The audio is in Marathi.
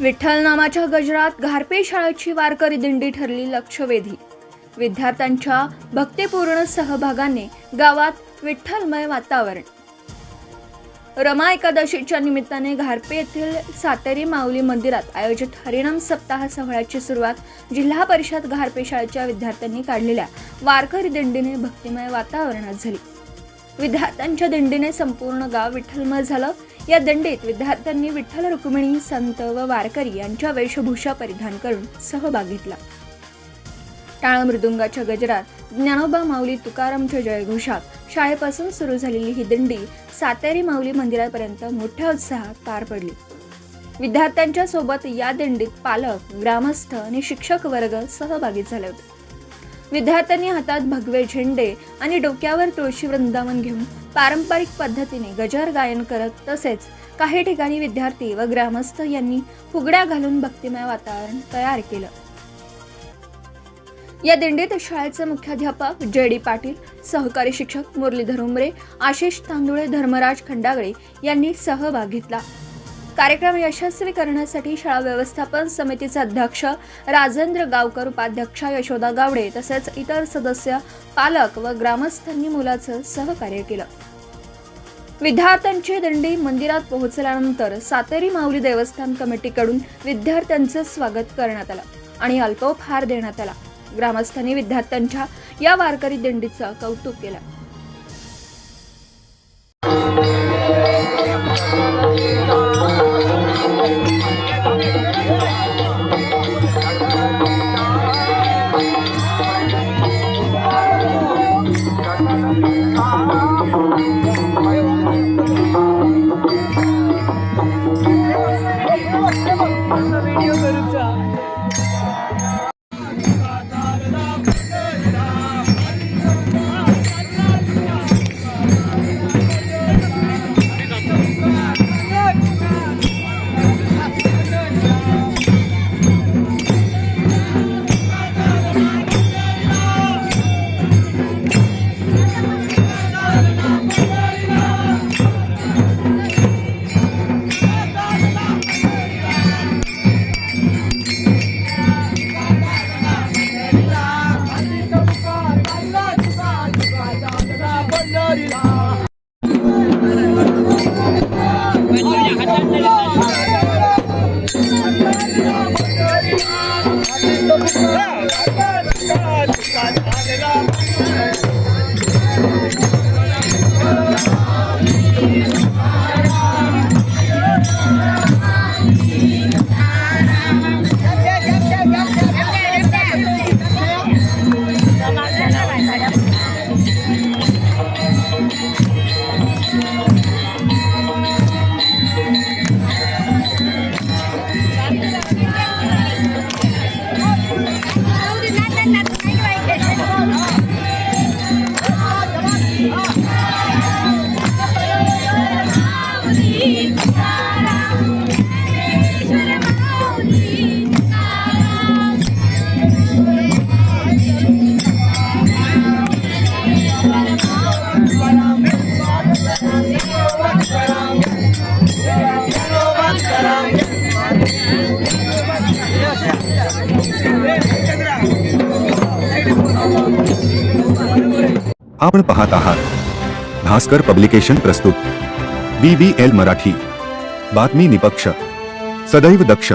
विठ्ठल नामाच्या गजरात घारपे शाळेची वारकरी दिंडी ठरली लक्षवेधी. विद्यार्थ्यांच्या भक्तिपूर्ण सहभागाने गावात विठ्ठलमय वातावरण. रमा एकादशीच्या निमित्ताने घारपे येथील सातेरी माऊली मंदिरात आयोजित हरिणाम सप्ताह सोहळ्याची सुरुवात जिल्हा परिषद घारपे शाळेच्या विद्यार्थ्यांनी काढलेल्या वारकरी दिंडीने भक्तिमय वातावरणात झाली. विद्यार्थ्यांच्या दिंडीने संपूर्ण गाव विठ्ठलमय झालं. या दंडीत विद्यार्थ्यांनी विठ्ठल रुक्मिणी संत व वारकरी यांच्या वेशभूषा परिधान करून सहभाग घेतला. टाळ मृदुंगाच्या गजरात ज्ञानोबा माऊली तुकारामच्या जयघोषात शाळेपासून सुरू झालेली ही दिंडी सातेरी माऊली मंदिरापर्यंत मोठ्या उत्साहात पार पडली. विद्यार्थ्यांच्या सोबत या दिंडीत पालक ग्रामस्थ आणि शिक्षक वर्ग सहभागी झाले होते. विद्यार्थ्यांनी हातात भगवे झेंडे आणि डोक्यावर तुळशी वृंदावन घेऊन पारंपरिक पद्धतीने गजर गायन करत तसेच काही ठिकाणी विद्यार्थी व ग्रामस्थ यांनी फुगड्या घालून भक्तिमय वातावरण तयार केलं. या दिंडीत शाळेचे मुख्याध्यापक जे डी पाटील सहकारी शिक्षक मुरलीधर उमरे आशिष तांदुळे धर्मराज खंडागळे यांनी सहभाग घेतला. कार्यक्रम यशस्वी करण्यासाठी शाळा व्यवस्थापन समितीचे अध्यक्ष राजेंद्र गावकर उपाध्यक्षा यशोदा गावडे तसेच इतर सदस्य पालक व ग्रामस्थांनी मुलाचं सहकार्य केलं. विद्यार्थ्यांची दिंडी मंदिरात पोहोचल्यानंतर सातेरी माऊली देवस्थान कमिटीकडून विद्यार्थ्यांचं स्वागत करण्यात आलं आणि अल्पोपहार देण्यात आला. ग्रामस्थांनी विद्यार्थ्यांच्या या वारकरी दिंडीचं कौतुक केलं. video आपण पाहत आहात भास्कर पब्लिकेशन प्रस्तुत बी बी एल मराठी बातमी निपक्ष सदैव दक्ष.